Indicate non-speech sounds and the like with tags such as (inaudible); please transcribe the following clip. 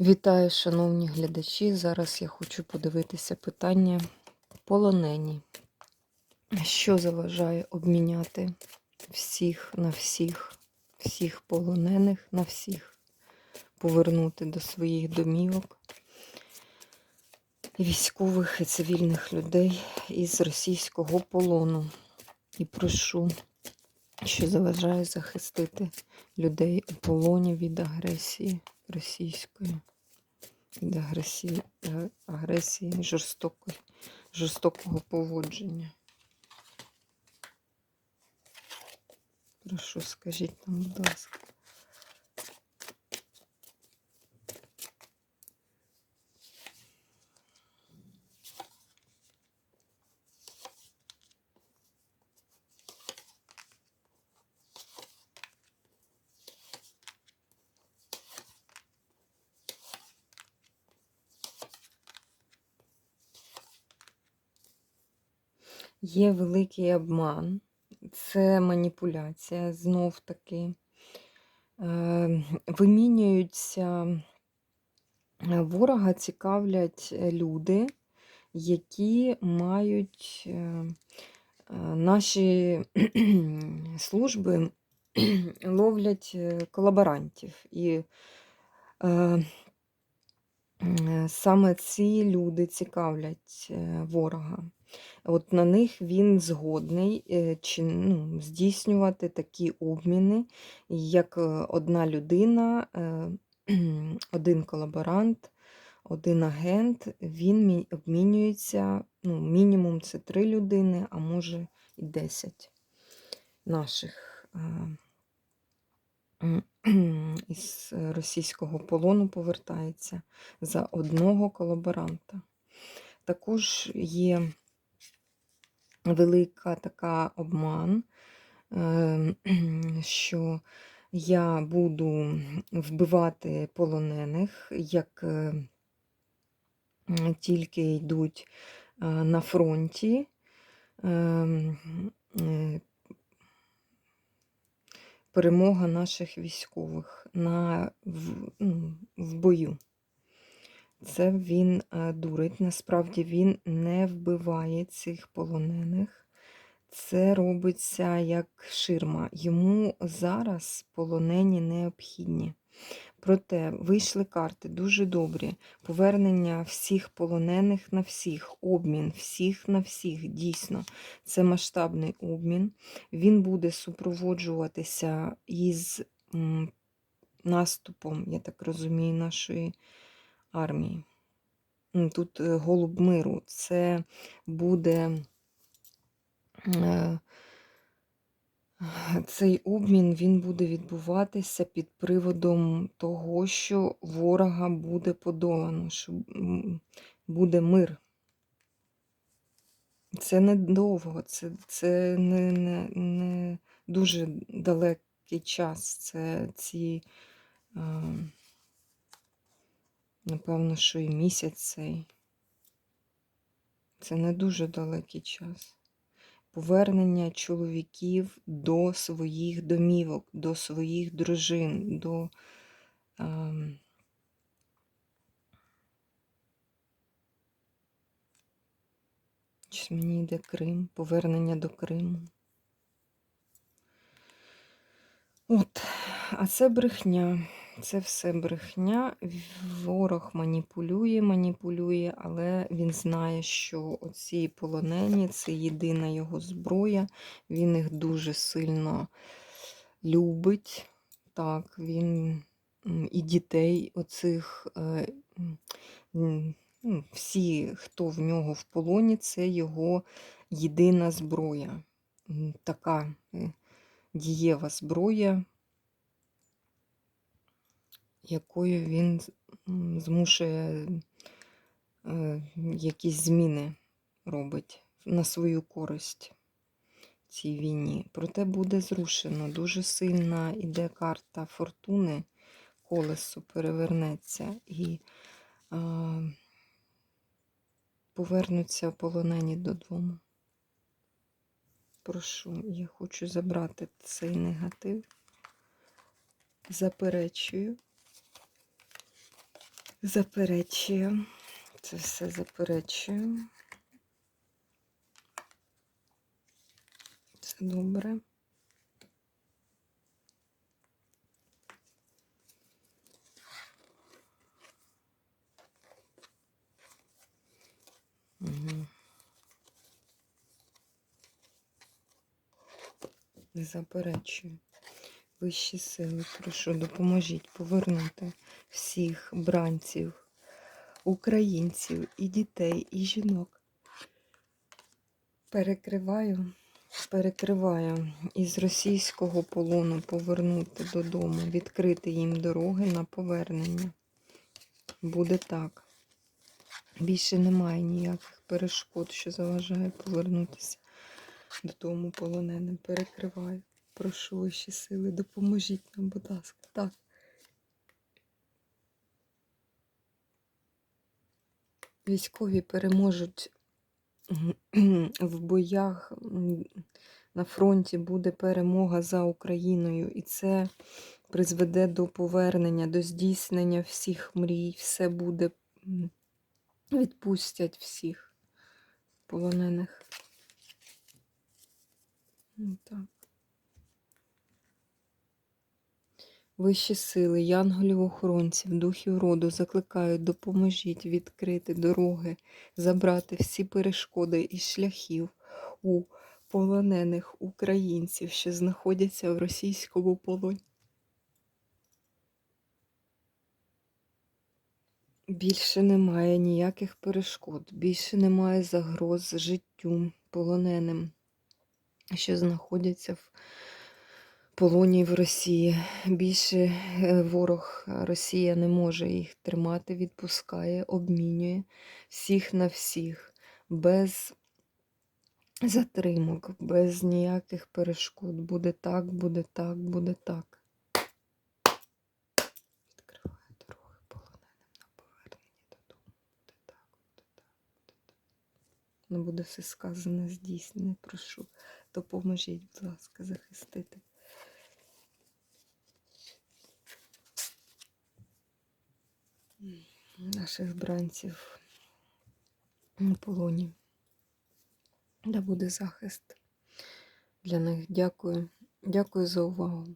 Вітаю, шановні глядачі. Зараз я хочу подивитися питання полонені. Що заважає обміняти всіх на всіх, всіх полонених на всіх, повернути до своїх домівок військових і цивільних людей із російського полону. І прошу, що заважає захистити людей у полоні від агресії російської, від агресії, е, агресії жорстокої, жорстокого поводження. Прошу, скажіть нам, будь ласка. Є великий обман, це маніпуляція знов таки. Е, Вимінюються е, ворога, цікавлять е, люди, які мають е, наші (clears throat) служби (clears throat) ловлять колаборантів. І саме ці люди цікавлять ворога. От на них він згодний е, чи, ну, здійснювати такі обміни, як е, одна людина, е, (clears throat) один колаборант, один агент, він обмінюється, ну, мінімум це три людини, а може і 10 наших (clears throat) із російського полону повертається за одного колаборанта. Також є велика така обман, е, (clears throat) що я буду вбивати полонених, як е, тільки йдуть е, на фронті. ем, е, Перемога наших військових на, в, ну, в бою. Це він е, дурить. Насправді він не вбиває цих полонених. Це робиться як ширма. Йому зараз полонені необхідні. Проте вийшли карти дуже добрі. Повернення всіх полонених на всіх, обмін всіх на всіх. Дійсно, це масштабний обмін. Він буде супроводжуватися із наступом, я так розумію, нашої армії. Тут е, голуб миру. Це буде е, цей обмін він буде відбуватися під приводом того, що ворога буде подолано, що буде мир. Це недовго, це, це не, не, не дуже далекий час. Це ці, е, напевно, що і місяць цей. Це не дуже далекий час. Повернення чоловіків до своїх домівок, до своїх дружин, до. ем, Щось мені йде Крим, повернення до Криму. От, а це брехня. Це все брехня. Ворог маніпулює, маніпулює, але він знає, що оці полонені це єдина його зброя. Він їх дуже сильно любить. Так, він і дітей оцих. е, ну, всі, хто в нього в полоні, це його єдина зброя. Така е, дієва зброя, якою він змушує е, якісь зміни робить на свою користь цій війні. Проте буде зрушено. Дуже сильна іде карта фортуни, колесо перевернеться і е, повернуться полонені додому. Прошу, я хочу забрати цей негатив. Заперечую. Заперечую. Це все заперечую. Це добре. Угу. Заперечую. Вищі сили, прошу, допоможіть повернути всіх бранців, українців і дітей, і жінок. Перекриваю, перекриваю із російського полону повернути додому, відкрити їм дороги на повернення. Буде так. Більше немає ніяких перешкод, що заважає повернутися додому полоненим. Перекриваю. Прошу ваші сили, допоможіть нам, будь ласка. Так. Військові переможуть (clears throat) в боях на фронті буде перемога за Україною, і це призведе до повернення, до здійснення всіх мрій. Все буде відпустять всіх полонених. Ну, Так. Вищі сили, янголів-охоронців, духів роду закликають, допоможіть відкрити дороги, забрати всі перешкоди і шляхів у полонених українців, що знаходяться в російському полоні. Більше немає ніяких перешкод, більше немає загроз життю полоненим, що знаходяться в полоні в Росії. Більше е, ворог е, Росія не може їх тримати, відпускає, обмінює всіх на всіх, без затримок, без ніяких перешкод. Буде так, буде так, буде так. Не буде все сказане, здійснене. Прошу, допоможіть, будь ласка, захистити. Наших бранців на полоні. Да буде захист для них. Дякую. Дякую за увагу.